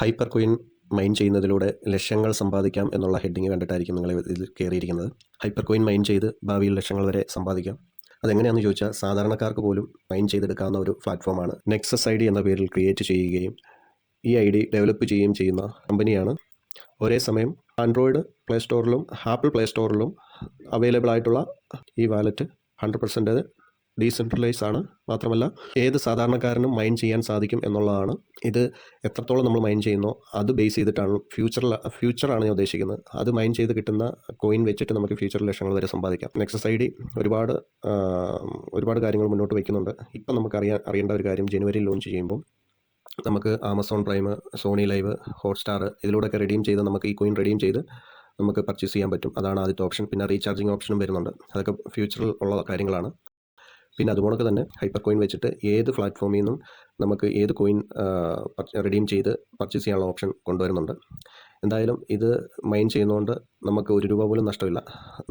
Hyper coin mine ചെയ്യുന്നതിലൂടെ ലക്ഷങ്ങൾ സമ്പാദിക്കാം എന്നുള്ള ഹെഡിങ് കണ്ടിട്ടായിരിക്കും നിങ്ങൾ ഇതിൽ കയറിയിരിക്കുന്നത്. ഹൈപ്പർ കോയിൻ മൈൻ ചെയ്ത് ഭാവിയിൽ ലക്ഷങ്ങൾ വരെ സമ്പാദിക്കാം. അതെങ്ങനെയാണെന്ന് ചോദിച്ചാൽ സാധാരണക്കാർക്ക് പോലും മൈൻ ചെയ്തെടുക്കാവുന്ന ഒരു പ്ലാറ്റ്ഫോമാണ് നെക്സസ് ഐ ഡി എന്ന പേരിൽ ക്രിയേറ്റ് ചെയ്യുകയും ഈ ഐ ഡി ഡെവലപ്പ് ചെയ്യുകയും ചെയ്യുന്ന കമ്പനിയാണ്. ഒരേ സമയം ആൻഡ്രോയിഡ് പ്ലേ സ്റ്റോറിലും ആപ്പിൾ പ്ലേ സ്റ്റോറിലും അവൈലബിൾ ആയിട്ടുള്ള ഈ വാലറ്റ് ഹൺഡ്രഡ് പെർസെന്റേജ് ഡീസെൻട്രലൈസ് ആണ് മാത്രമല്ല ഏത് സാധാരണക്കാരനും മൈൻ ചെയ്യാൻ സാധിക്കും എന്നുള്ളതാണ്. ഇത് എത്രത്തോളം നമ്മൾ മൈൻ ചെയ്യുന്നോ അത് ബേസ് ചെയ്തിട്ടാണ് ഫ്യൂച്ചറിൽ ഫ്യൂച്ചറാണ് ഞാൻ ഉദ്ദേശിക്കുന്നത്. അത് മൈൻ ചെയ്ത് കിട്ടുന്ന കോയിൻ വെച്ചിട്ട് നമുക്ക് ഫ്യൂച്ചറിൽ ലക്ഷങ്ങൾ വരെ സമ്പാദിക്കാം. നെക്സസ് ഐ ഡി ഒരുപാട് ഒരുപാട് കാര്യങ്ങൾ മുന്നോട്ട് വയ്ക്കുന്നുണ്ട്. ഇപ്പം നമുക്ക് അറിയാൻ അറിയേണ്ട ഒരു കാര്യം ജനുവരി ലോഞ്ച് ചെയ്യുമ്പോൾ നമുക്ക് Amazon Prime Sony Liv Hotstar ഇതിലൂടെയൊക്കെ redeem ചെയ്ത് നമുക്ക് ഈ കോയിൻ റെഡീം ചെയ്ത് നമുക്ക് പർച്ചേസ് ചെയ്യാൻ പറ്റും. അതാണ് ആദ്യത്തെ ഓപ്ഷൻ. പിന്നെ റീചാർജിങ് ഓപ്ഷനും വരുന്നുണ്ട്. അതൊക്കെ ഫ്യൂച്ചറിൽ ഉള്ള കാര്യങ്ങളാണ്. പിന്നെ അതുപോലൊക്കെ തന്നെ ഹൈപ്പർ കോയിൻ വെച്ചിട്ട് ഏത് പ്ലാറ്റ്ഫോമിൽ നിന്നും നമുക്ക് ഏത് കോയിൻ റിഡീം ചെയ്ത് പർച്ചേസ് ചെയ്യാനുള്ള ഓപ്ഷൻ കൊണ്ടുവരുന്നുണ്ട്. എന്തായാലും ഇത് മൈൻ ചെയ്യുന്നതുകൊണ്ട് നമുക്ക് ഒരു രൂപ പോലും നഷ്ടമില്ല.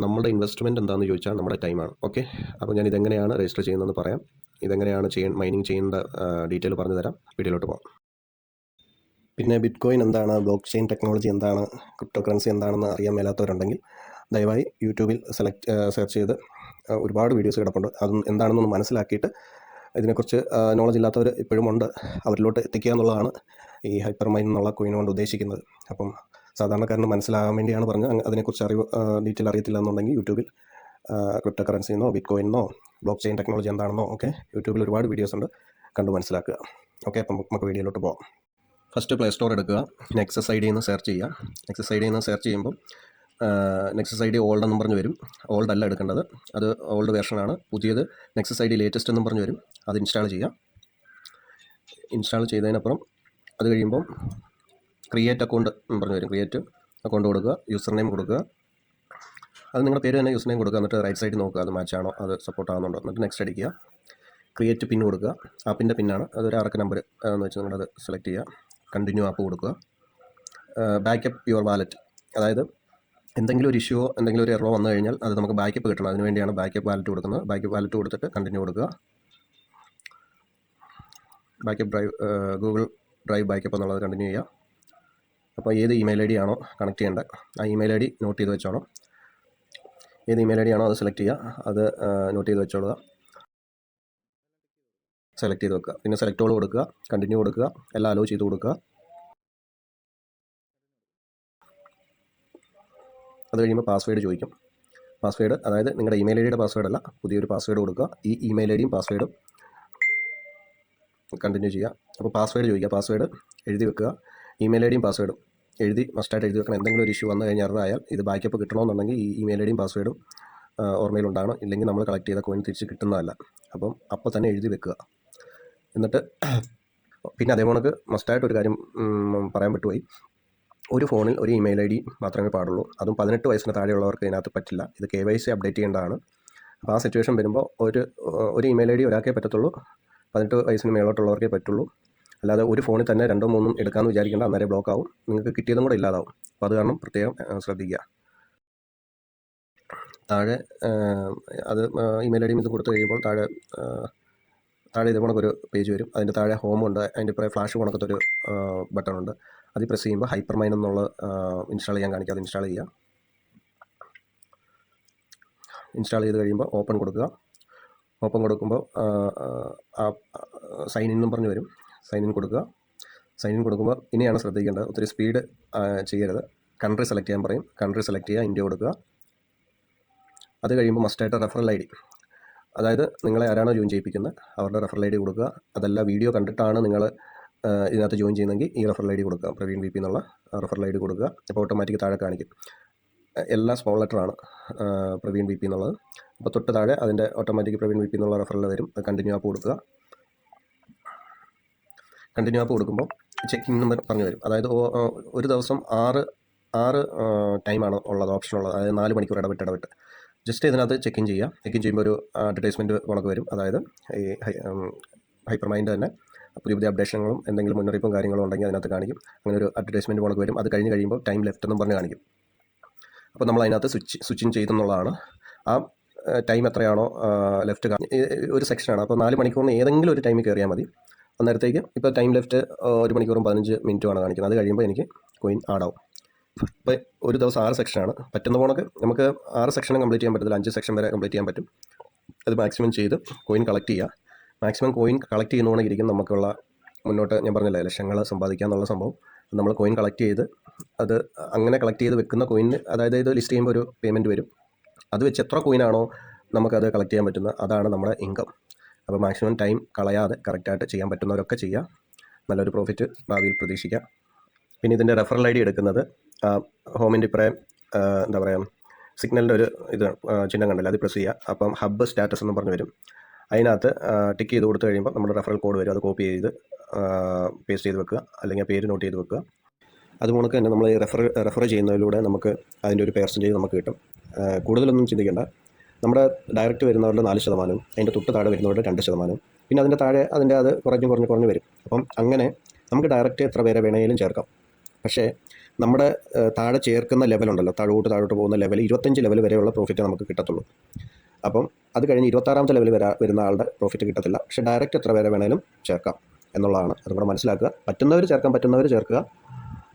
നമ്മുടെ ഇൻവെസ്റ്റ്മെന്റ് എന്താണെന്ന് ചോദിച്ചാൽ നമ്മുടെ ടൈമാണ് ഓക്കെ അപ്പോൾ ഞാൻ ഇതെങ്ങനെയാണ് രജിസ്റ്റർ ചെയ്യുന്നതെന്ന് പറയാം. ഇതെങ്ങനെയാണ് ചെയ്യാൻ മൈനിങ് ചെയ്യേണ്ട ഡീറ്റെയിൽ പറഞ്ഞു തരാം. വീഡിയോയിലോട്ട് പോകാം പിന്നെ ബിറ്റ് കോയിൻ എന്താണ്? ബ്ലോക്ക് ചെയിൻ ടെക്നോളജി എന്താണ്? ക്രിപ്റ്റോ കറൻസി എന്താണെന്ന് അറിയാൻ മേലാത്തവരുണ്ടെങ്കിൽ ദയവായി യൂട്യൂബിൽ സെലക്ട് സെർച്ച് ചെയ്ത് ഒരുപാട് വീഡിയോസ് കിടപ്പുണ്ട്. അതും എന്താണെന്നൊന്ന് മനസ്സിലാക്കിയിട്ട് ഇതിനെക്കുറിച്ച് നോളജ് ഇല്ലാത്തവർ ഇപ്പോഴും ഉണ്ട്. അവരിലോട്ട് എത്തിക്കുക എന്നുള്ളതാണ് ഈ ഹൈപ്പർ മൈൻ എന്നുള്ള കോയിൻ കൊണ്ട് ഉദ്ദേശിക്കുന്നത്. അപ്പം സാധാരണക്കാരന് മനസ്സിലാകാൻ വേണ്ടിയാണ് പറഞ്ഞത് അതിനെക്കുറിച്ച് അറിവ് ഡീറ്റെയിൽ അറിയത്തില്ല എന്നുണ്ടെങ്കിൽ യൂട്യൂബിൽ ക്രിപ്റ്റോ കറൻസി എന്നോ ബിറ്റ് കോയിനോ ബ്ലോക്ക് ചെയിൻ ടെക്നോളജി എന്താണെന്നോ ഒക്കെ യൂട്യൂബിൽ ഒരുപാട് വീഡിയോസ് ഉണ്ട്. കണ്ടു മനസ്സിലാക്കുക. ഓക്കെ അപ്പം നമുക്ക് വീഡിയോയിലോട്ട് പോകാം ഫസ്റ്റ് പ്ലേ സ്റ്റോർ എടുക്കുക. നെക്സസ് ഐ ഡി എന്ന് സെർച്ച് ചെയ്യുക. നെക്സസ് ഐ ഡി എന്ന് സെർച്ച് ചെയ്യുമ്പോൾ നെക്സസ് ഐ ഡി ഓൾഡ് എന്നും പറഞ്ഞ് വരും. ഓൾഡ് അല്ല എടുക്കേണ്ടത്. അത് ഓൾഡ് വേർഷനാണ് പുതിയത് നെക്സസ് ഐ ഡി ലേറ്റസ്റ്റ് എന്നും പറഞ്ഞ് വരും. അത് ഇൻസ്റ്റാൾ ചെയ്യാം. ഇൻസ്റ്റാൾ ചെയ്തതിനപ്പുറം അത് കഴിയുമ്പം ക്രിയേറ്റ് അക്കൗണ്ട് എന്ന് പറഞ്ഞ് വരും. ക്രിയേറ്റ് അക്കൗണ്ട് കൊടുക്കുക യൂസർ നെയിം കൊടുക്കുക. അത് നിങ്ങളുടെ പേര് തന്നെ യൂസർ നെയിം കൊടുക്കുക. എന്നിട്ട് റൈറ്റ് സൈഡിൽ നോക്കുക. അത് മാച്ച് ആണോ? അത് സപ്പോർട്ട് ആകുന്നുണ്ടോ എന്നിട്ട് നെക്സ്റ്റ് അടിക്കുക. ക്രിയേറ്റ് പിൻ കൊടുക്കുക. ആപ്പിന്റെ പിന്നാണ് അതൊരു ആർക്ക് നമ്പർ എന്ന് വെച്ച് നിങ്ങളത് സെലക്ട് ചെയ്യുക. കണ്ടിന്യൂ ആപ്പ് കൊടുക്കുക. ബാക്കപ്പ് യുവർ വാലറ്റ് അതായത് എന്തെങ്കിലും ഒരു ഇഷ്യൂവോ എന്തെങ്കിലും ഒരു എറോ വന്നു കഴിഞ്ഞാൽ അത് നമുക്ക് ബാക്കപ്പ് കിട്ടണം. അതിന് വേണ്ടിയാണ് ബാക്കപ്പ് വാലറ്റ് കൊടുക്കുന്നത്. ബാക്കപ്പ് വാലറ്റ് കൊടുത്തിട്ട് കണ്ടിന്യൂ കൊടുക്കുക. Backup drive Google drive backup എന്നുള്ളത് കണ്ടിന്യൂ ചെയ്യുക. അപ്പോൾ ഏത് ഇമെയിൽ ഐ ഡി ആണോ കണക്ട് ചെയ്യേണ്ടത് ആ ഇമെയിൽ ഐ ഡി നോട്ട് ചെയ്ത് വെച്ചോണം ഏത് ഇമെയിൽ ഐ ഡി ആണോ അത് സെലക്ട് ചെയ്യുക അത് നോട്ട് ചെയ്ത് വെച്ചോളുക. സെലക്ട് ചെയ്ത് വെക്കുക. പിന്നെ സെലക്ട് ഓൾ കൊടുക്കുക കണ്ടിന്യൂ കൊടുക്കുക എല്ലാം അലോ ചെയ്ത് കൊടുക്കുക. അത് കഴിയുമ്പോൾ പാസ്വേഡ് ചോദിക്കും. പാസ്വേഡ് അതായത് നിങ്ങളുടെ ഇമെയിൽ ഐ ഡിയുടെ പാസ്വേഡ് അല്ല പുതിയൊരു പാസ്വേഡ് കൊടുക്കുക. ഈ ഇമെയിൽ ഐ ഡിയും പാസ്വേഡും കണ്ടിന്യൂ ചെയ്യുക. അപ്പോൾ പാസ്വേഡ് ചോദിക്കുക. പാസ്വേഡ് എഴുതി വെക്കുക. ഇമെയിൽ ഐ ഡിയും പാസ്വേഡും എഴുതി മസ്റ്റായിട്ട് എഴുതി വെക്കണം. എന്തെങ്കിലും ഒരു ഇഷ്യൂ വന്നു കഴിഞ്ഞാൽ ആയാൽ ഇത് ബാക്കപ്പ് കിട്ടണമെന്നുണ്ടെങ്കിൽ ഈ ഇമെയിൽ ഐ ഡിയും പാസ്വേഡും ഓർമ്മയിലുണ്ടാകണം ഇല്ലെങ്കിൽ നമ്മൾ കളക്ട് ചെയ്ത കോയിൻ തിരിച്ച് കിട്ടുന്നതല്ല. അപ്പം അപ്പോൾ തന്നെ എഴുതി വെക്കുക. എന്നിട്ട് പിന്നെ അതേ കണക്ക് മസ്റ്റായിട്ട് ഒരു കാര്യം പറയാൻ പറ്റുപോയി ഒരു ഫോണിൽ ഒരു ഇമെയിൽ ഐ ഡി മാത്രമേ പാടുള്ളൂ. അതും പതിനെട്ട് വയസ്സിന് താഴെയുള്ളവർക്ക് ഇതിനകത്ത് പറ്റില്ല. ഇത് കെ വൈ സി അപ്ഡേറ്റ് ചെയ്യേണ്ടതാണ്. അപ്പോൾ ആ സിറ്റുവേഷൻ വരുമ്പോൾ ഒരു ഒരു ഇമെയിൽ ഐ ഡി ഒരാൾക്കേ പറ്റത്തുള്ളൂ. പതിനെട്ട് വയസ്സിന് മേളോട്ടുള്ളവർക്കേ പറ്റുള്ളൂ. അല്ലാതെ ഒരു ഫോണിൽ തന്നെ രണ്ടോ മൂന്നും എടുക്കാമെന്ന് വിചാരിക്കേണ്ട അന്നേരം ബ്ലോക്ക് ആവും നിങ്ങൾക്ക് കിട്ടിയതും കൂടെ ഇല്ലാതാവും. അപ്പോൾ അത് കാരണം പ്രത്യേകം ശ്രദ്ധിക്കുക. താഴെ അത് ഇമെയിൽ ഐ ഡിയും ഇത് കൊടുത്തു കഴിയുമ്പോൾ താഴെ താഴെ ഇത് കണക്കൊരു പേജ് വരും. അതിന്റെ താഴെ ഹോം ഉണ്ട്. അതിന്റെ ഇപ്പോൾ ഫ്ലാഷ് കണക്കത്തൊരു ബട്ടൺ ഉണ്ട്. അത് പ്രസ് ചെയ്യുമ്പോൾ ഹൈപ്പർ മൈൻ എന്നുള്ള ഇൻസ്റ്റാൾ ചെയ്യാൻ കാണിക്കുക അത് ഇൻസ്റ്റാൾ ചെയ്യുക ഇൻസ്റ്റാൾ ചെയ്ത് കഴിയുമ്പോൾ ഓപ്പൺ കൊടുക്കുക. ഓപ്പൺ കൊടുക്കുമ്പോൾ ആ സൈൻ ഇൻ എന്നും പറഞ്ഞ് വരും. സൈൻ ഇൻ കൊടുക്കുക. സൈൻ ഇൻ കൊടുക്കുമ്പോൾ ഇനിയാണ് ശ്രദ്ധിക്കേണ്ടത്. ഒത്തിരി സ്പീഡ് ചെയ്യരുത്. കൺട്രി സെലക്ട് ചെയ്യാൻ പറയും. കൺട്രി സെലക്ട് ചെയ്യുക ഇന്ത്യ കൊടുക്കുക. അത് കഴിയുമ്പോൾ മസ്റ്റായിട്ട് റെഫറൽ ഐ ഡി അതായത് നിങ്ങളെ ആരാണോ ജോയിൻ ചെയ്യിപ്പിക്കുന്നത് അവരുടെ റെഫറൽ ഐ ഡി കൊടുക്കുക. അതല്ല വീഡിയോ കണ്ടിട്ടാണ് നിങ്ങൾ ഇതിനകത്ത് ജോയിൻ ചെയ്യുന്നെങ്കിൽ ഈ റെഫറൽ ഐ ഡി കൊടുക്കുക. പ്രവീൺ വി പി എന്നുള്ള റെഫറൽ ഐ ഡി കൊടുക്കുക. അപ്പോൾ ഓട്ടോമാറ്റിക് താഴെ കാണിക്കും. എല്ലാ സ്മോൾ ലെറ്ററാണ് പ്രവീൺ വി പി എന്നുള്ളത്. അപ്പോൾ തൊട്ട് താഴെ അതിന്റെ ഓട്ടോമാറ്റിക് പ്രവീൺ വി പി എന്നുള്ള റെഫറൽ വരും. കണ്ടിന്യൂ ആപ്പ് കൊടുക്കുക. കണ്ടിന്യൂ ആപ്പ് കൊടുക്കുമ്പോൾ ചെക്കിംഗ് നമ്പർ പറഞ്ഞു വരും. അതായത് ഒരു ദിവസം ആറ് ആറ് ടൈമാണ് ഉള്ളത് ഓപ്ഷൻ ഉള്ളത്. അതായത് നാല് മണിക്കൂർ ഇടവിട്ട് ഇടവിട്ട്. ജസ്റ്റ് ഇതിനകത്ത് ചെക്കിൻ ചെയ്യുക. ചെക്കിൻ ചെയ്യുമ്പോൾ ഒരു അഡ്വർടൈസ്മെന്റ് കണക്ക് വരും. അതായത് ഈ ഹൈപ്പർ മൈൻഡ് തന്നെ. പുതിയ പുതിയ അപ്ഡേഷനുകളും എന്തെങ്കിലും മുന്നറിയിപ്പും കാര്യങ്ങളും ഉണ്ടെങ്കിൽ അതിനകത്ത് കാണിക്കും. അങ്ങനെ ഒരു അഡ്വർടൈസ്മെന്റ് കണക്ക് വരും. അത് കഴിഞ്ഞ് കഴിയുമ്പോൾ ടൈം ലെഫ്റ്റ് എന്നും പറഞ്ഞ് കാണിക്കും. അപ്പോൾ നമ്മൾ അതിനകത്ത് സ്വിച്ച് സ്വിച്ചിൻ ചെയ്തെന്നുള്ളതാണ്. ആ ടൈം എത്രയാണോ ലെഫ്റ്റ് ഒരു സെക്ഷനാണ് അപ്പോൾ നാല് മണിക്കൂറിന് ഏതെങ്കിലും ഒരു ടൈമിൽ കയറിയാൽ മതി. അന്നേരത്തേക്ക് ഇപ്പോൾ ടൈം ലെഫ്റ്റ് ഒരു മണിക്കൂറും പതിനഞ്ച് മിനിറ്റുമാണ് കാണിക്കുന്നത്. അത് കഴിയുമ്പോൾ എനിക്ക് കോയിൻ ആഡാവും ഒരു ദിവസം ആറ് സെക്ഷനാണ് പറ്റുന്ന പോണക്ക് നമുക്ക് ആറ് സെക്ഷനും കംപ്ലീറ്റ് ചെയ്യാൻ പറ്റത്തില്ല. അഞ്ച് സെക്ഷൻ വരെ കംപ്ലീറ്റ് ചെയ്യാൻ പറ്റും. അത് മാക്സിമം ചെയ്ത് കോയിൻ കളക്ട് ചെയ്യുക മാക്സിമം കോയിൻ കളക്ട് ചെയ്യുന്നതുകൊണ്ടിരിക്കും നമുക്കുള്ള മുന്നോട്ട് ഞാൻ പറഞ്ഞില്ലേ ലക്ഷങ്ങൾ സമ്പാദിക്കുക എന്നുള്ള സംഭവം. നമ്മൾ കോയിൻ കളക്ട് ചെയ്ത് അത് അങ്ങനെ കളക്ട് ചെയ്ത് വെക്കുന്ന കോയിന് അതായത് ഇത് ലിസ്റ്റ് ചെയ്യുമ്പോൾ ഒരു പേയ്മെന്റ് വരും. അത് വെച്ച് എത്ര കോയിനാണോ നമുക്കത് കളക്ട് ചെയ്യാൻ പറ്റുന്നത് അതാണ് നമ്മുടെ ഇൻകം അപ്പോൾ മാക്സിമം ടൈം കളയാതെ കറക്റ്റായിട്ട് ചെയ്യാൻ പറ്റുന്നവരൊക്കെ ചെയ്യുക നല്ലൊരു പ്രോഫിറ്റ് ഭാവിയിൽ പ്രതീക്ഷിക്കാം. പിന്നെ ഇതിന്റെ റെഫറൽ ഐ ഡി എടുക്കുന്നത് ഹോമിന്റെ ഇപ്പറേ എന്താ പറയുക സിഗ്നലിന്റെ ഒരു ഇത് ചിഹ്നം കണ്ടില്ല? അത് പ്രസ് ചെയ്യുക അപ്പം ഹബ്ബ് സ്റ്റാറ്റസ് എന്ന് പറഞ്ഞ് വരും. അതിനകത്ത് ടിക്ക് ചെയ്ത് കൊടുത്തു കഴിയുമ്പോൾ നമ്മുടെ റെഫറൽ കോഡ് വരും. അത് കോപ്പി ചെയ്ത് പേസ്റ്റ് ചെയ്ത് വെക്കുക. അല്ലെങ്കിൽ പേര് നോട്ട് ചെയ്ത് വെക്കുക. അതുപോലെ തന്നെ നമ്മൾ റെഫർ റെഫർ ചെയ്യുന്നതിലൂടെ നമുക്ക് അതിന്റെ ഒരു പേഴ്സന്റേജ് നമുക്ക് കിട്ടും. കൂടുതലൊന്നും ചിന്തിക്കേണ്ട. നമ്മുടെ ഡയറക്റ്റ് വരുന്നവരുടെ നാല് ശതമാനം അതിന്റെ തൊട്ട് താഴെ വരുന്നവരുടെ രണ്ട് ശതമാനം. പിന്നെ അതിന്റെ താഴെ അതിന്റെ അത് കുറഞ്ഞ് കുറഞ്ഞ് കുറഞ്ഞ് വരും. അപ്പം അങ്ങനെ നമുക്ക് ഡയറക്റ്റ് എത്ര പേരെ വേണമെങ്കിലും ചേർക്കാം. പക്ഷേ നമ്മുടെ താഴെ ചേർക്കുന്ന ലെവലുണ്ടല്ലോ താഴോട്ട് താഴോട്ട് പോകുന്ന ലെവൽ ഇരുപത്തഞ്ച് ലെവൽ വരെയുള്ള പ്രോഫിറ്റ് നമുക്ക് കിട്ടത്തുള്ളൂ. അപ്പം അത് കഴിഞ്ഞ് ഇരുപത്താറാമത്തെ ലെവൽ വരാ വരുന്ന ആളുടെ പ്രോഫിറ്റ് കിട്ടത്തില്ല. പക്ഷേ ഡയറക്റ്റ് എത്ര വരെ വേണേലും ചേർക്കാം എന്നുള്ളതാണ്. അതും കൂടെ മനസ്സിലാക്കുക. പറ്റുന്നവർ ചേർക്കാൻ പറ്റുന്നവർ ചേർക്കുക.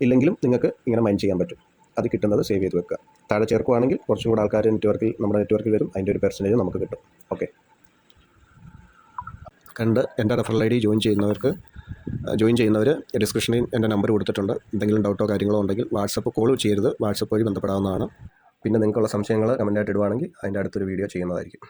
ഇല്ലെങ്കിലും നിങ്ങൾക്ക് ഇങ്ങനെ മൈൻഡ് ചെയ്യാൻ പറ്റും. അത് കിട്ടുന്നത് സേവ് ചെയ്ത് വെക്കുക. താഴെ ചേർക്കുകയാണെങ്കിൽ കുറച്ചും കൂടെ ആൾക്കാർ നെറ്റ്വർക്കിൽ നമ്മുടെ നെറ്റ്വർക്കിൽ വരും. അതിന്റെ ഒരു പെർസെന്റേജ് നമുക്ക് കിട്ടും. ഓക്കെ കണ്ട് എന്റെ റെഫറൽ ഐ ഡി ജോയിൻ ചെയ്യുന്നവർക്ക് ജോയിൻ ചെയ്യുന്നവർ ഡിസ്ക്രിപ്ഷനിൽ എന്റെ നമ്പർ കൊടുത്തിട്ടുണ്ട്. എന്തെങ്കിലും ഡൗട്ടോ കാര്യങ്ങളോ ഉണ്ടെങ്കിൽ വാട്സപ്പ് കോൾ ചെയ്യരുത്. വാട്സപ്പ് വഴി ബന്ധപ്പെടാവുന്നതാണ്. പിന്നെ നിങ്ങൾക്കുള്ള സംശയങ്ങൾ കമന്റായിട്ട് ഇടുവാണെങ്കിൽ അതിന്റെ അടുത്തൊരു വീഡിയോ ചെയ്യുന്നതായിരിക്കും.